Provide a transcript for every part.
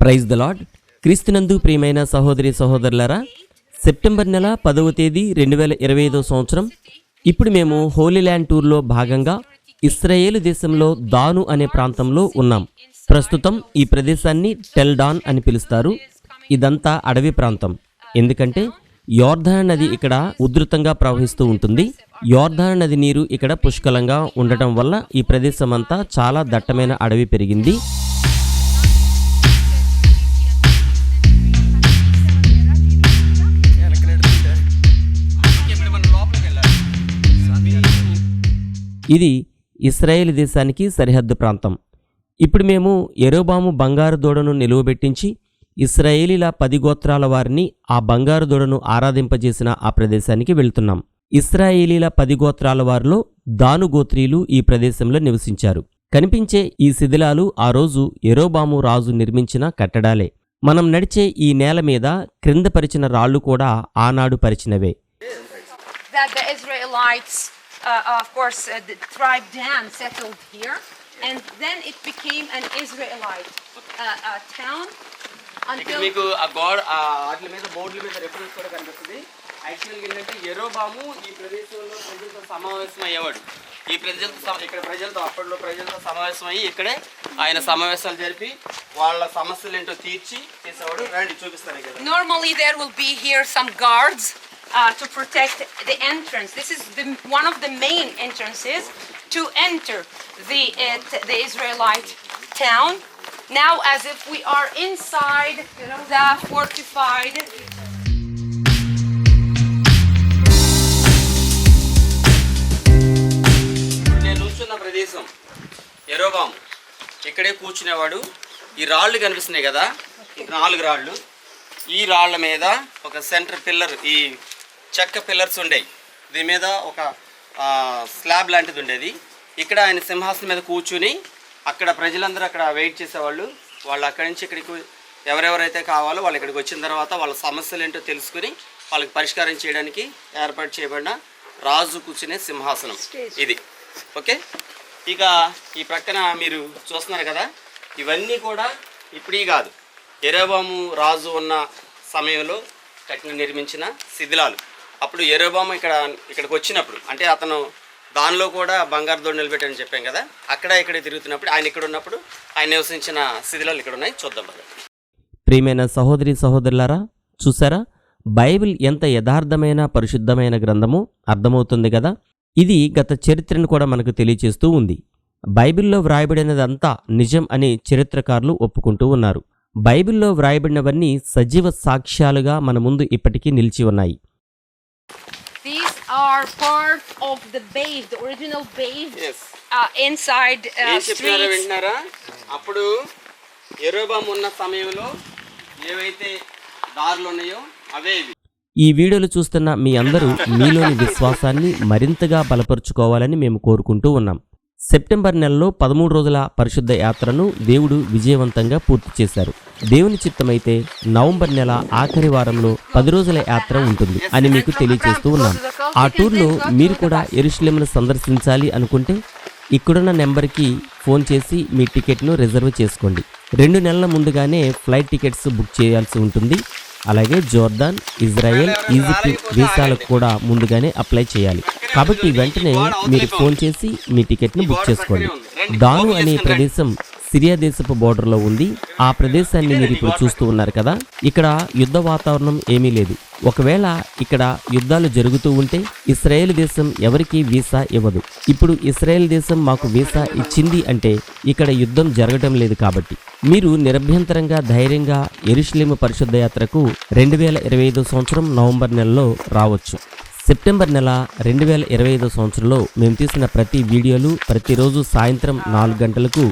Praise the lord క్రీస్తునందు ప్రియమైన సహోదరి సహోదరులరా సెప్టెంబర్ నెల పదవ తేదీ రెండు వేల ఇరవై ఐదో సంవత్సరం. ఇప్పుడు మేము హోలీ ల్యాండ్ టూర్లో భాగంగా ఇస్రాయేలు దేశంలో దాను అనే ప్రాంతంలో ఉన్నాం. ప్రస్తుతం ఈ ప్రదేశాన్ని టెల్డాన్ అని పిలుస్తారు. ఇదంతా అడవి ప్రాంతం. ఎందుకంటే యోర్ధన నది ఇక్కడ ఉధృతంగా ప్రవహిస్తూ ఉంటుంది. యోర్ధన నది నీరు ఇక్కడ పుష్కలంగా ఉండటం వల్ల ఈ ప్రదేశం అంతా చాలా దట్టమైన అడవి పెరిగింది. ఇది ఇస్రాయేల్ దేశానికి సరిహద్దు ప్రాంతం. ఇప్పుడు మేము ఎరోబాము బంగారు దూడను నిలువబెట్టించి ఇస్రాయేలీల పది గోత్రాల వారిని ఆ బంగారు దూడను ఆరాధింపజేసిన ఆ ప్రదేశానికి వెళ్తున్నాం. ఇస్రాయేలీల పది గోత్రాల వారిలో దాను గోత్రీలు ఈ ప్రదేశంలో నివసించారు. కనిపించే ఈ శిథిలాలు ఆ రోజు ఎరోబాము రాజు నిర్మించిన కట్టడాలే. మనం నడిచే ఈ నేల మీద క్రింద పరిచిన రాళ్ళు కూడా ఆనాడు పరిచినవే. That the Israelites, of course, uh, the tribe Dan settled here, and then it became an Israelite uh, uh, town ఇక్కడ మీకు ఆ గోడ ఆ వాటి మీద బోర్డుల మీద రెఫరెన్స్ కూడా కనిపిస్తుంది. యాక్చువల్గా ఏంటంటే ఎరోబాము ఈ ప్రదేశంలో ప్రజలతో సమావేశం అయ్యేవాడు ఈ ప్రజలతో సమ- ఇక్కడ ప్రజలతో అప్పట్లో ప్రజలతో సమావేశం అయ్యి ఇక్కడే ఆయన సమావేశాలు జరిపి వాళ్ళ సమస్యలు ఏంటో తీర్చి చేసేవాడు. రండి చూపిస్తాను కదా normally there will be here some guards uh, to protect the entrance. This is the, one of the main entrances to enter the uh, the Israelite town. Now, as if we are inside the fortified నేను కూర్చున్న ప్రదేశం ఎరోబాము ఇక్కడే కూర్చునేవాడు ఈ రాళ్ళు కనిపిస్తున్నాయి కదా నాలుగు రాళ్ళు ఈ రాళ్ళ మీద ఒక సెంటర్ పిల్లర్ ఈ చెక్క పిల్లర్స్ ఉండేవి దీని మీద ఒక స్లాబ్ లాంటిది ఉండేది. ఇక్కడ ఆయన సింహాసనం మీద కూర్చుని అక్కడ ప్రజలందరూ అక్కడ వెయిట్ చేసేవాళ్ళు. వాళ్ళు అక్కడి నుంచి ఇక్కడికి ఎవరెవరైతే కావాలో వాళ్ళు ఇక్కడికి వచ్చిన తర్వాత వాళ్ళ సమస్యలు ఏంటో తెలుసుకుని వాళ్ళకి పరిష్కారం చేయడానికి ఏర్పాటు చేయబడిన రాజు కూర్చునే సింహాసనం ఇది. ఓకే? ఇక ఈ ప్రక్కన మీరు చూస్తున్నారు కదా ఇవన్నీ కూడా ఇప్పుడీ కాదు. ఎరోబాము రాజు ఉన్న సమయంలో కట్టిన నిర్మించిన శిథిలాలు. అప్పుడు ఎరోబామ ఇక్కడ ఇక్కడికి వచ్చినప్పుడు అంటే అతను దానిలో కూడా బంగారు దోడు నిలబెట్టని చెప్పాం కదా అక్కడ ఇక్కడ తిరుగుతున్నప్పుడు ఆయన ఇక్కడ ఉన్నప్పుడు ఆయన నివసించిన శిథిలాలు ఇక్కడ ఉన్నాయి చూద్దాం ప్రియమైన సహోదరి సహోదరులారా చూసారా? బైబిల్ ఎంత యథార్థమైన పరిశుద్ధమైన గ్రంథమో అర్థమవుతుంది కదా? ఇది గత చరిత్రను కూడా మనకు తెలియచేస్తూ ఉంది. బైబిల్లో వ్రాయబడినదంతా నిజం అని చరిత్రకారులు ఒప్పుకుంటూ ఉన్నారు. బైబిల్లో వ్రాయబడినవన్నీ సజీవ సాక్ష్యాలుగా మన ముందు ఇప్పటికీ నిలిచి ఉన్నాయి. These are part of the base, the original base Yes. uh, inside uh, ఏం చెప్తున్నారో streets. వింటున్నారా అప్పుడు ఎరోబాం ఉన్న సమయంలో ఏవైతే దారులు ఉన్నాయో అవే ఇవి ఈ వీడియోలు చూస్తున్న మీ అందరూ మీలోని విశ్వాసాన్ని మరింతగా బలపరుచుకోవాలని మేము కోరుకుంటూ ఉన్నాం సెప్టెంబర్ నెలలో పదమూడు రోజుల పరిశుద్ధ యాత్రను దేవుడు విజయవంతంగా పూర్తి చేశారు. దేవుని చిత్తమైతే నవంబర్ నెల ఆఖరి వారంలో పది రోజుల యాత్ర ఉంటుంది అని మీకు తెలియజేస్తూ ఉన్నాం ఆ టూర్లో మీరు కూడా ఎరుషులేమును సందర్శించాలి అనుకుంటే ఇక్కడున్న నెంబర్కి ఫోన్ చేసి మీ టికెట్ను రిజర్వ్ చేసుకోండి. రెండు నెలల ముందుగానే ఫ్లైట్ టికెట్స్ బుక్ చేయాల్సి ఉంటుంది. అలాగే జోర్దాన్ ఇజ్రాయెల్ ఈజిప్ట్ వీసాలకు కూడా ముందుగానే అప్లై చేయాలి. కాబట్టి వెంటనే మీరు ఫోన్ చేసి మీ టికెట్ను బుక్ చేసుకోండి. దాను అనే ప్రదేశం సిరియా దేశపు బోర్డర్లో ఉంది. ఆ ప్రదేశాన్ని మీరు ఇప్పుడు చూస్తూ ఉన్నారు కదా. ఇక్కడ యుద్ధ వాతావరణం ఏమీ లేదు. ఒకవేళ ఇక్కడ యుద్ధాలు జరుగుతూ ఉంటే ఇస్రాయేల్ దేశం ఎవరికీ వీసా ఇవ్వదు. ఇప్పుడు ఇస్రాయేల్ దేశం మాకు వీసా ఇచ్చింది అంటే ఇక్కడ యుద్ధం జరగటం లేదు కాబట్టి. మీరు నిరభ్యంతరంగా ధైర్యంగా ఎరుషులేము పరిశుద్ధ యాత్రకు రెండు వేల ఇరవై ఐదో సంవత్సరం నవంబర్ నెలలో రావచ్చు. సెప్టెంబర్ నెల రెండు వేల ఇరవై ఐదో సంవత్సరంలో మేము తీసిన ప్రతి వీడియోలు ప్రతిరోజు సాయంత్రం నాలుగు గంటలకు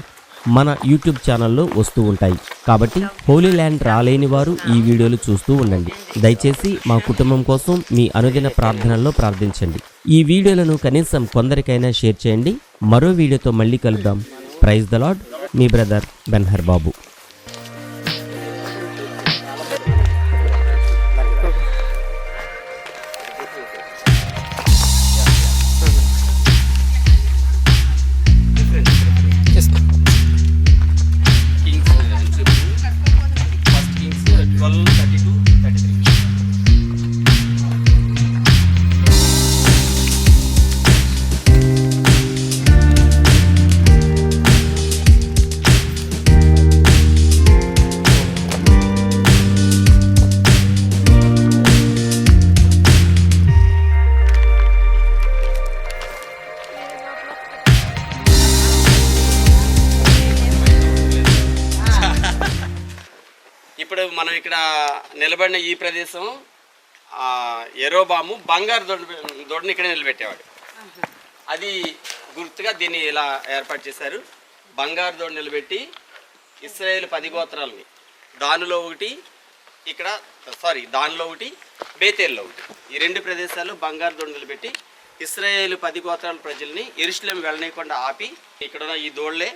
మన యూట్యూబ్ ఛానల్లో వస్తూ ఉంటాయి. కాబట్టి హోలీ ల్యాండ్ రాలేని వారు ఈ వీడియోలు చూస్తూ ఉండండి. దయచేసి మా కుటుంబం కోసం మీ అనుదిన ప్రార్థనల్లో ప్రార్థించండి. ఈ వీడియోలను కనీసం కొందరికైనా షేర్ చేయండి. మరో వీడియోతో మళ్ళీ కలుద్దాం. ప్రైజ్ ద లాడ్ మీ బ్రదర్ బెన్హర్ బాబు ఇప్పుడు మనం ఇక్కడ నిలబడిన ఈ ప్రదేశం ఎరోబాము బంగారు దొడ్డు దొడ్డుని ఇక్కడ నిలబెట్టేవాడు. అది గుర్తుగా దీన్ని ఇలా ఏర్పాటు చేశారు. బంగారు దొడ్డు నిలబెట్టి ఇస్రాయేల్ పది గోత్రాలని దానిలో ఒకటి ఇక్కడ సారీ దానిలో ఒకటి బేతేల్లో ఒకటి. ఈ రెండు ప్రదేశాలు బంగారు దొడ్డు నిలబెట్టి ఇస్రాయేల్ పది గోత్రాల ప్రజల్ని ఎరుషులేం వెళ్ళనీయకుండా ఆపి ఇక్కడున్న ఈ దోళ్ళే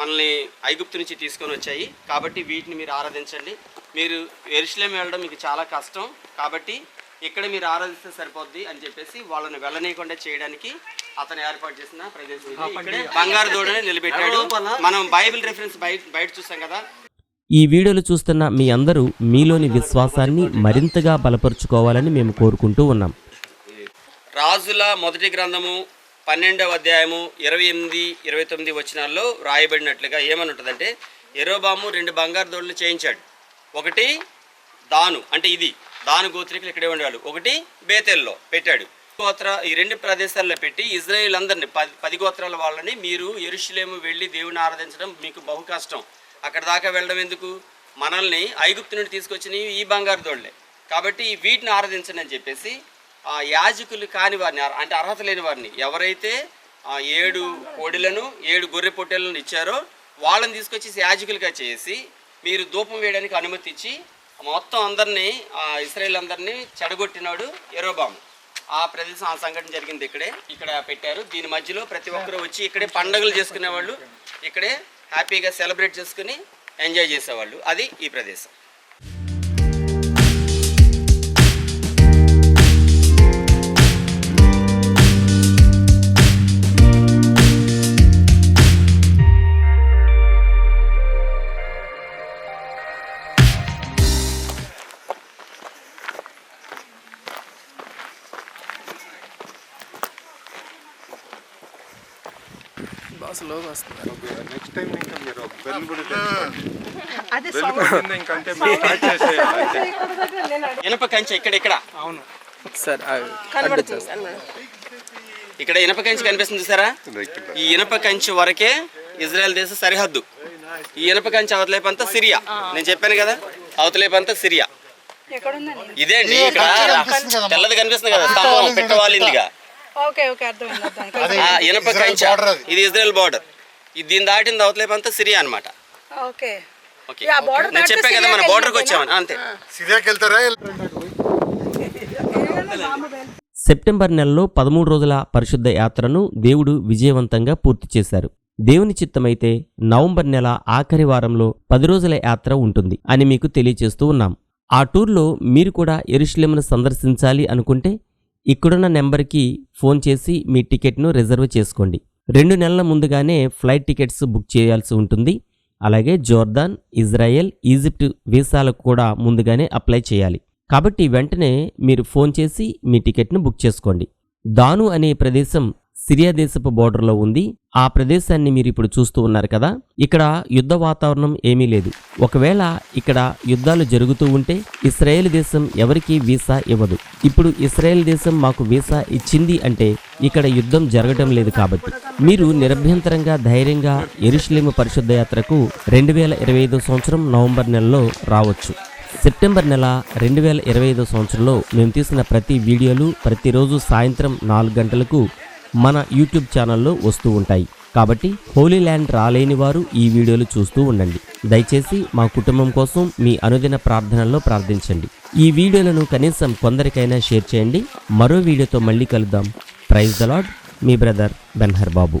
మనల్ని ఐగుప్తు నుంచి తీసుకొని వచ్చాయి. కాబట్టి వీటిని మీరు ఆరాధించండి. మీరు ఎరుషులేం వెళ్ళడం మీకు చాలా కష్టం. కాబట్టి ఇక్కడ మీరు ఆరాధిస్తే సరిపోద్ది అని చెప్పేసి వాళ్ళని వెళ్ళనీయకుండా చేయడానికి అతను ఏర్పాటు చేసిన ప్రదేశం ఇది. ఇక్కడే బంగారు దూడని నిలబెట్టాడు. మనం బైబిల్ రెఫరెన్స్ బయట బయట చూసాం కదా. ఈ వీడియోలు చూస్తున్న మీ అందరూ మీలోని విశ్వాసాన్ని మరింతగా బలపరుచుకోవాలని మేము కోరుకుంటూ ఉన్నాం. రాజుల మొదటి గ్రంథము పన్నెండవ అధ్యాయము ఇరవై ఎనిమిది ఇరవై తొమ్మిది వచనాల్లో రాయబడినట్లుగా ఏమని ఉంటుందంటే ఎరోబాము రెండు బంగారు దోళ్ళు చేయించాడు. ఒకటి దాను అంటే ఇది దాను గోత్రికులు ఇక్కడే ఉండేవాళ్ళు. ఒకటి బేతెల్లో పెట్టాడు. గోత్ర ఈ రెండు ప్రదేశాల్లో పెట్టి ఇజ్రాయిల్ అందరిని పది పది గోత్రాల వాళ్ళని మీరు ఎరుషులేము వెళ్ళి దేవుని ఆరాధించడం మీకు బహు కష్టం. అక్కడ దాకా వెళ్ళడం ఎందుకు? మనల్ని ఐగుప్తు నుండి తీసుకొచ్చినవి ఈ బంగారు దోళ్ళే కాబట్టి వీటిని ఆరాధించండి అని చెప్పేసి యాజకులు కాని వారిని అంటే అర్హత లేని వారిని ఎవరైతే ఆ ఏడు కోడిలను ఏడు గొర్రె పొట్టెలను ఇచ్చారో వాళ్ళని తీసుకొచ్చి యాజకులుగా చేసి మీరు ధూపం వేయడానికి అనుమతి ఇచ్చి మొత్తం అందరినీ ఆ ఇస్రాయేల్ అందరినీ చెడగొట్టినాడు ఎరోబాము ఆ ప్రదేశం ఆ సంఘటన జరిగింది ఇక్కడే. ఇక్కడ పెట్టారు. దీని మధ్యలో ప్రతి ఒక్కరు వచ్చి ఇక్కడే పండుగలు చేసుకునేవాళ్ళు. ఇక్కడే హ్యాపీగా సెలబ్రేట్ చేసుకుని ఎంజాయ్ చేసేవాళ్ళు. అది ఈ ప్రదేశం. నెక్స్ట్ టైం ఇంకా మీరు బెల్ కూడా తెచ్చుకోండి అదే బెల్ కొట్టింది ఇంకంటే మీరు స్టార్ట్ చేసేయాలి ఇనప కంచె ఇక్కడ ఇక్కడ. సార్ ఇక్కడ ఇనప కంచె కనిపిస్తుంది చూసారా ఈ ఇనప కంచె వరకే ఇజ్రాయెల్ దేశ సరిహద్దు. ఈ ఇనప కంచె అవతలేపంతా సిరియా. నేను చెప్పాను కదా అవతలేపంతా సిరియా. ఇదే అండి ఇక్కడ? తెల్లది కనిపిస్తుంది కదా స్తంభం పెట్టవాలిందిగా ఓకే ఓకే అర్థమైంది అర్థమైంది. ఆ ఇనప కంచె. ఇది ఇజ్రాయెల్ బార్డర్ ఇది దీన్ని దాటింది అవతలేపంతా సిరియా అన్నమాట. ఓకే. ఓకే యా, border నేను దాటితే చెప్పాను కదా మన సిరియాకి బోర్డర్కి వచ్చామని అంతే. సిరియాకి వెళ్తారా? సెప్టెంబర్ నెలలో పదమూడు రోజుల పరిశుద్ధ యాత్రను దేవుడు విజయవంతంగా పూర్తి చేశారు. దేవుని చిత్తమైతే నవంబర్ నెల ఆఖరి వారంలో పది రోజుల యాత్ర ఉంటుంది అని మీకు తెలియచేస్తూ ఉన్నాం. ఆ టూర్లో మీరు కూడా ఎరుషులేమును సందర్శించాలి అనుకుంటే ఇక్కడున్న నెంబర్కి ఫోన్ చేసి మీ టికెట్ను రిజర్వ్ చేసుకోండి. రెండు నెలల ముందుగానే ఫ్లైట్ టికెట్స్ బుక్ చేయాల్సి ఉంటుంది. అలాగే జోర్దాన్ ఇజ్రాయెల్ ఈజిప్ట్ వీసాలకు కూడా ముందుగానే అప్లై చేయాలి. కాబట్టి వెంటనే మీరు ఫోన్ చేసి మీ టికెట్ను బుక్ చేసుకోండి. దాను అనే ప్రదేశం సిరియా దేశపు బోర్డర్లో ఉంది. ఆ ప్రదేశాన్ని మీరు ఇప్పుడు చూస్తూ ఉన్నారు కదా. ఇక్కడ యుద్ధ వాతావరణం ఏమీ లేదు. ఒకవేళ ఇక్కడ యుద్ధాలు జరుగుతూ ఉంటే ఇస్రాయేల్ దేశం ఎవరికీ వీసా ఇవ్వదు. ఇప్పుడు ఇస్రాయేల్ దేశం మాకు వీసా ఇచ్చింది అంటే ఇక్కడ యుద్ధం జరగటం లేదు కాబట్టి. మీరు నిరభ్యంతరంగా ధైర్యంగా ఎరుషులేము పరిశుద్ధ యాత్రకు రెండు వేల ఇరవై ఐదో సంవత్సరం నవంబర్ నెలలో రావచ్చు. సెప్టెంబర్ నెల రెండు వేల ఇరవై ఐదో సంవత్సరంలో మేము తీసిన ప్రతి వీడియోలు ప్రతిరోజు సాయంత్రం నాలుగు గంటలకు మన యూట్యూబ్ ఛానల్లో వస్తూ ఉంటాయి. కాబట్టి హోలీ ల్యాండ్ రాలేని వారు ఈ వీడియోలు చూస్తూ ఉండండి. దయచేసి మా కుటుంబం కోసం మీ అనుదిన ప్రార్థనల్లో ప్రార్థించండి. ఈ వీడియోలను కనీసం కొందరికైనా షేర్ చేయండి. మరో వీడియోతో మళ్ళీ కలుద్దాం. ప్రైజ్ ద లాడ్ మీ బ్రదర్ బెన్హర్ బాబు